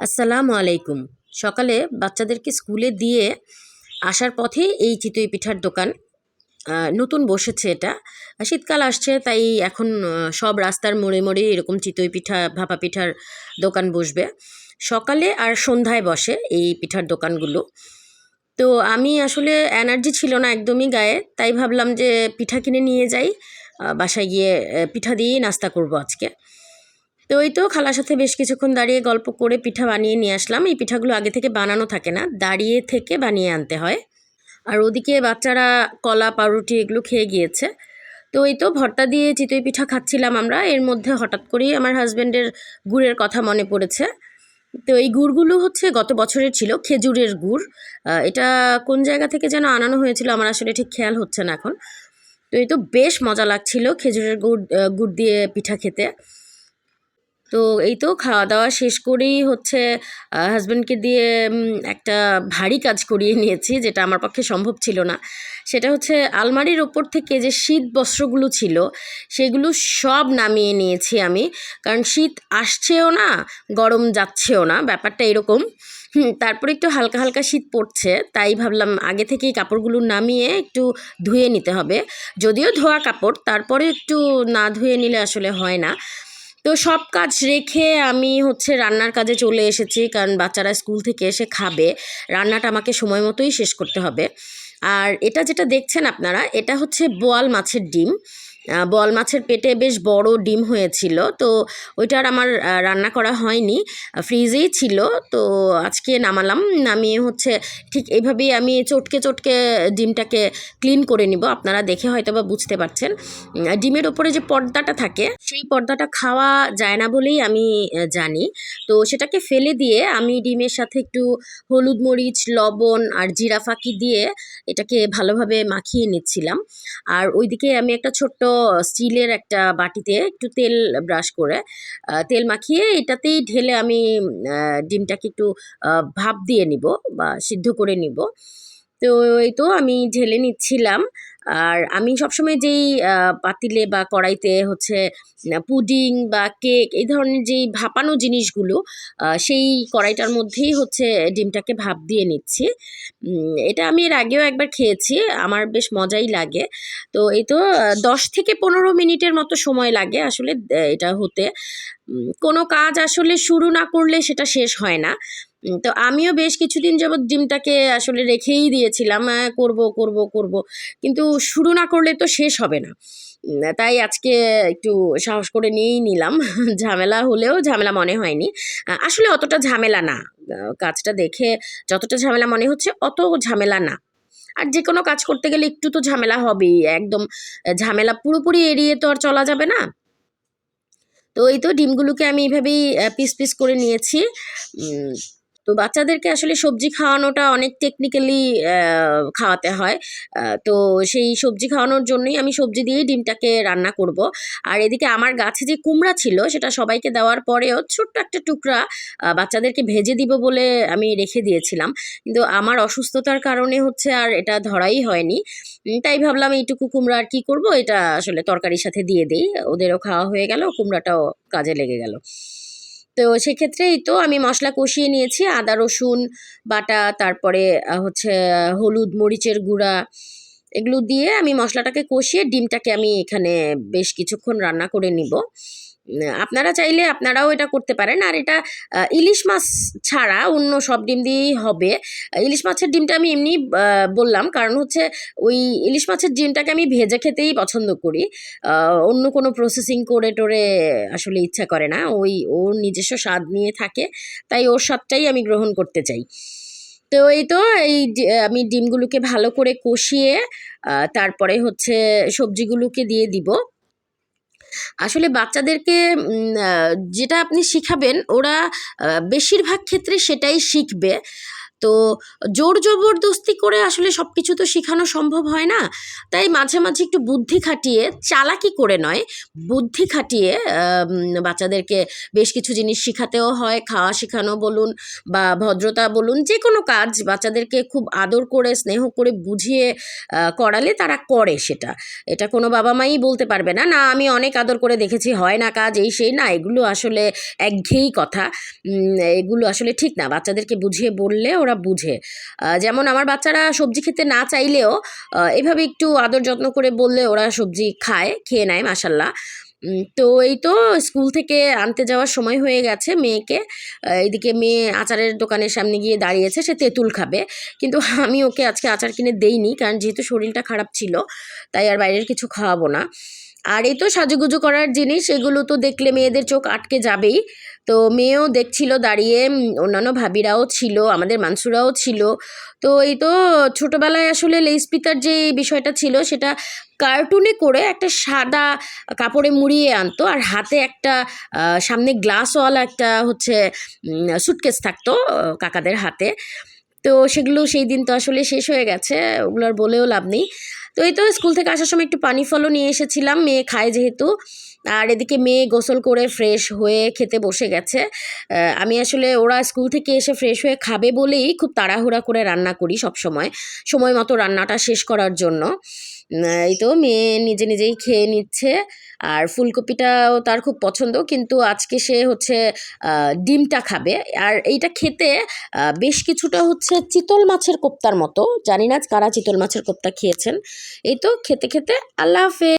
আসসালামু আলাইকুম। সকালে বাচ্চাদেরকে স্কুলে দিয়ে আসার পথে এই চিতই পিঠার দোকান নতুন বসেছে এটা। শীতকাল আসছে, তাই এখন সব রাস্তার মোড়ে মোড়ে এরকম চিতই পিঠা, ভাপা পিঠার দোকান বসবে। সকালে আর সন্ধ্যায় বসে এই পিঠার দোকানগুলো। তো আমি আসলে এনার্জি ছিল না একদমই গায়ে, তাই ভাবলাম যে পিঠা কিনে নিয়ে যাই। বাসায় গিয়ে পিঠা দিয়েই নাস্তা করব আজকে। তো ওই তো খালার সাথে বেশ কিছুক্ষণ দাঁড়িয়ে গল্প করে পিঠা বানিয়ে নিয়ে আসলাম। এই পিঠাগুলো আগে থেকে বানানো থাকে না, দাঁড়িয়ে থেকে বানিয়ে আনতে হয়। আর ওদিকে বাচ্চারা কলা, পাউরুটি এগুলো খেয়ে গিয়েছে। তো এই তো ভর্তা দিয়ে চিতই পিঠা খাচ্ছিলাম আমরা। এর মধ্যে হঠাৎ করেই আমার হাজব্যান্ডের গুড়ের কথা মনে পড়েছে। তো এই গুড়গুলো হচ্ছে গত বছরের ছিল, খেজুরের গুড়। এটা কোন জায়গা থেকে যেন আনানো হয়েছিল আমার আসলে ঠিক খেয়াল হচ্ছে না এখন। তো এই তো বেশ মজা লাগছিল খেজুরের গুড় গুড় দিয়ে পিঠা খেতে। তো এই তো খাওয়া দাওয়া শেষ করেই হচ্ছে হাজব্যান্ডকে দিয়ে একটা ভারী কাজ করিয়ে নিয়েছি, যেটা আমার পক্ষে সম্ভব ছিল না। সেটা হচ্ছে আলমারির ওপর থেকে যে শীত বস্ত্রগুলো ছিল, সেগুলো সব নামিয়ে নিয়েছি আমি। কারণ শীত আসছেও না, গরম যাচ্ছেও না, ব্যাপারটা এরকম। তারপরে একটু হালকা হালকা শীত পড়ছে, তাই ভাবলাম আগে থেকেই কাপড়গুলো নামিয়ে একটু ধুয়ে নিতে হবে। যদিও ধোয়া কাপড়, তারপরে একটু না ধুয়ে নিলে আসলে হয় না। তো সব কাজ রেখে আমি হচ্ছে রান্নার কাজে চলে এসেছি, কারণ বাচ্চারা স্কুল থেকে এসে খাবে। রান্নাটা আমাকে সময় মতোই শেষ করতে হবে। আর এটা যেটা দেখছেন আপনারা, এটা হচ্ছে বোয়াল মাছের ডিম। বোয়াল মাছের পেটে বেশ বড় ডিম হয়েছিল। তো ওইটার আমার রান্না করা হয়নি। ফ্রিজেই ছিল। তো আজকে নামালাম। নামিয়ে হচ্ছে ঠিক এইভাবেই আমি চটকে চটকে ডিমটাকে ক্লিন করে নিব। আপনারা দেখে হয়তো বা বুঝতে পারছেন। ডিমের ওপরে যে পর্দাটা থাকে, সেই পর্দাটা খাওয়া যায় না বলেই আমি জানি। তো সেটাকে ফেলে দিয়ে আমি ডিমের সাথে একটু হলুদ মরিচ, লবণ আর জিরা ফাঁকি দিয়ে এটাকে ভালোভাবে মাখিয়ে নিচ্ছিলাম। আর ওইদিকে আমি একটা ছোট্ট স্টিলের একটা বাটিতে একটু তেল ব্রাশ করে তেল মাখিয়ে এটাতেই ঢেলে আমি ডিমটাকে একটু ভাপ দিয়ে নিব বা সিদ্ধ করে নিব। তো এই তো আমি ঢেলে নিচ্ছিলাম। আর আমি সবসময় যেই পাতিলে বা কড়াইতে হচ্ছে পুডিং বা কেক এই ধরনের যেই ভাপানো জিনিসগুলো সেই কড়াইটার মধ্যেই হচ্ছে ডিমটাকে ভাপ দিয়ে নিচ্ছি। এটা আমি এর আগেও একবার খেয়েছি, আমার বেশ মজাই লাগে। তো এই তো দশ থেকে পনেরো মিনিটের মতো সময় লাগে আসলে এটা হতে। কোনো কাজ আসলে শুরু না করলে সেটা শেষ হয় না। তো আমিও বেশ কিছুদিন যাবৎ ডিমটাকে আসলে রেখেই দিয়েছিলাম করব করব করব। কিন্তু শুরু না করলে তো শেষ হবে না। তাই আজকে একটু সাহস করে নিয়েই নিলাম। ঝামেলা হলেও ঝামেলা মনে হয়নি। আসলে অতটা ঝামেলা না। কাজটা দেখে যতটা ঝামেলা মনে হচ্ছে অত ঝামেলা না। আর যে কোনো কাজ করতে গেলে একটু তো ঝামেলা হবেই। একদম ঝামেলা পুরোপুরি এড়িয়ে তো আর চলা যাবে না। তো এই তো ডিমগুলোকে আমি এইভাবেই পিস পিস করে নিয়েছি। তো বাচ্চাদেরকে আসলে সবজি খাওয়ানোটা অনেক টেকনিক্যালি খাওয়াতে হয়। তো সেই সবজি খাওয়ানোর জন্যই আমি সবজি দিয়েই ডিমটাকে রান্না করব। আর এদিকে আমার গাছে যে কুমড়া ছিল, সেটা সবাইকে দেওয়ার পরেও ছোট্ট একটা টুকরা বাচ্চাদেরকে ভেজে দিব বলে আমি রেখে দিয়েছিলাম। কিন্তু আমার অসুস্থতার কারণে হচ্ছে আর এটা ধরাই হয়নি। তাই ভাবলাম এইটুকু কুমড়া আর কী করব, এটা আসলে তরকারির সাথে দিয়ে দিই। ওদেরও খাওয়া হয়ে গেল, কুমড়াটাও কাজে লেগে গেল। তো সেক্ষেত্রেই তো আমি মশলা কষিয়ে নিয়েছি, আদা, রসুন, বাটা, তারপরে হচ্ছে, হলুদ, মরিচের গুঁড়া, এগুলো দিয়ে আমি মশলাটাকে কষিয়ে ডিমটাকে আমি এখানে বেশ কিছুক্ষণ রান্না করে নিব। আপনারা চাইলে আপনারাও এটা করতে পারেন। আর এটা ইলিশ মাছ ছাড়া অন্য সব ডিম দিয়েই হবে। ইলিশ মাছের ডিমটা আমি এমনি বললাম, কারণ হচ্ছে ওই ইলিশ মাছের ডিমটাকে আমি ভেজে খেতেই পছন্দ করি। অন্য কোনো প্রসেসিং করে টোরে আসলে ইচ্ছা করে না। ওই, ওর নিজস্ব স্বাদ নিয়ে থাকে, তাই ওর স্বাদটাই আমি গ্রহণ করতে চাই। তো এই তো, এই আমি ডিমগুলোকে ভালো করে কষিয়ে তারপরে হচ্ছে সবজিগুলোকে দিয়ে দিব। আসলে বাচ্চাদেরকে যেটা আপনি শিখাবেন ওরা বেশিরভাগ ক্ষেত্রে সেটাই শিখবে। তো জোর জবরদস্তি করে আসলে সব কিছু তো শেখানো সম্ভব হয় না। তাই মাঝে মাঝে একটু বুদ্ধি খাটিয়ে, চালাকি করে নয়, বুদ্ধি খাটিয়ে বাচ্চাদেরকে বেশ কিছু জিনিস শেখাতেও হয়। খাওয়া শেখানো বলুন বা ভদ্রতা বলুন যে কোনো কাজ বাচ্চাদেরকে খুব আদর করে, স্নেহ করে বুঝিয়ে করালে তারা করে সেটা। এটা কোনো বাবা মাই বলতে পারবে না না, আমি অনেক আদর করে দেখেছি, হয় না কাজ, এই সেই। না, এগুলো আসলে একঘেয়েই কথা। এগুলো আসলে ঠিক না। বাচ্চাদেরকে বুঝিয়ে বললে ওরা বুঝে। যেমন আমার বাচ্চারা সবজি খেতে না চাইলেও এভাবে একটু আদর যত্ন করে বললে ওরা সবজি খায় খেয়ে নেয় মাসাল্লাহ তো এই তো স্কুল থেকে আনতে যাওয়ার সময় হয়ে গেছে মেয়েকে। আহ, এইদিকে মেয়ে আচারের দোকানের সামনে গিয়ে দাঁড়িয়েছে সে তেঁতুল খাবে। কিন্তু আমি ওকে আজকে আচার কিনে দেইনি কারণ যেহেতু শরীরটা খারাপ ছিল তাই আর বাইরের কিছু খাওয়াবো না। আর এই তো সাজুগুজু করার জিনিস, এগুলো তো দেখলে মেয়েদের চোখ আটকে যাবেই। তো মেয়েও দেখছিল দাঁড়িয়ে অন্যান্য ভাবিরাও ছিল, আমাদের মানসুরাও ছিল। তো এই তো ছোটোবেলায় আসলে লেস পিতার যে বিষয়টা ছিল, সেটা কার্টুনে করে একটা সাদা কাপড়ে মুড়িয়ে আনতো, আর হাতে একটা সামনে গ্লাসওয়ালা একটা হচ্ছে সুটকেস থাকতো কাকাদের হাতে। তো সেগুলো সেই দিন তো আসলে শেষ হয়ে গেছে, ওগুলো আর বলেও লাভ নেই। তো এই তো স্কুল থেকে আসার সময় একটু পানি ফলও নিয়ে এসেছিলাম। মেয়ে খায় যেহেতু। আর এদিকে মেয়ে গোসল করে ফ্রেশ হয়ে খেতে বসে গেছে। আমি আসলে ওরা স্কুল থেকে এসে ফ্রেশ হয়ে খাবে বলেই খুব তাড়াহুড়া করে রান্না করি সব সময় সময় মতো রান্নাটা শেষ করার জন্য। এই তো মেয়ে নিজে নিজেই খেয়ে নিচ্ছে। আর ফুলকপিটাও তার খুব পছন্দ, কিন্তু আজকে সে হচ্ছে ডিমটা খাবে। আর এইটা খেতে বেশ কিছুটা হচ্ছে চিতল মাছের কোপ্তার মতো। জানি না কারা চিতল মাছের কোপ্তা খেয়েছেন। এই তো খেতে খেতে আল্লাহ হাফেজ।